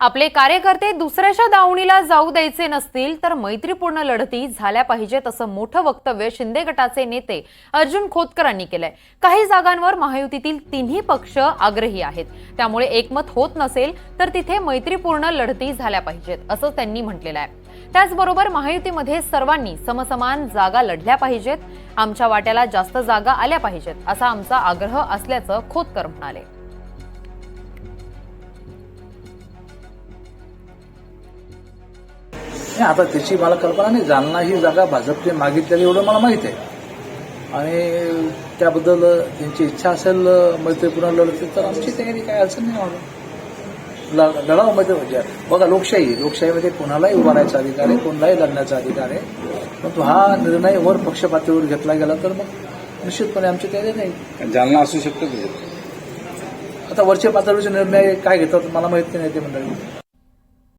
आपले कार्यकर्ते दुसऱ्याच्या दावणीला जाऊ द्यायचे नसतील तर मैत्रीपूर्ण लढती झाल्या पाहिजेत असं मोठं वक्तव्य शिंदे गटाचे नेते अर्जुन खोतकरांनी केलंय. काही जागांवर महायुतीतील तिन्ही पक्ष आग्रही आहेत. त्यामुळे एकमत होत नसेल तर तिथे मैत्रीपूर्ण लढती झाल्या पाहिजेत असं त्यांनी म्हटलेलं आहे. त्याचबरोबर महायुतीमध्ये सर्वांनी समसमान जागा लढल्या पाहिजेत. आमच्या वाट्याला जास्त जागा आल्या पाहिजेत असा आमचा आग्रह असल्याचं खोतकर म्हणाले. आता त्याची मला कल्पना नाही. जालना ही जागा भाजपने मागितलेली एवढं मला माहीत आहे. आणि त्याबद्दल त्यांची इच्छा असेल मैत्रीपूर्ण लढती तर आमची तयारी काय अडचण नाही मला. लढावमध्ये म्हणजे बघा लोकशाही. लोकशाहीमध्ये कोणालाही उभा राहायचा अधिकार आहे कोणालाही लढण्याचा अधिकार आहे. परंतु हा निर्णय वर पक्ष पातळीवर घेतला गेला तर मग निश्चितपणे आमची तयारी नाही. जालना असू शकतो आता वरच्या पातळीचे निर्णय काय घेतात मला माहीत नाही ते मंडळी.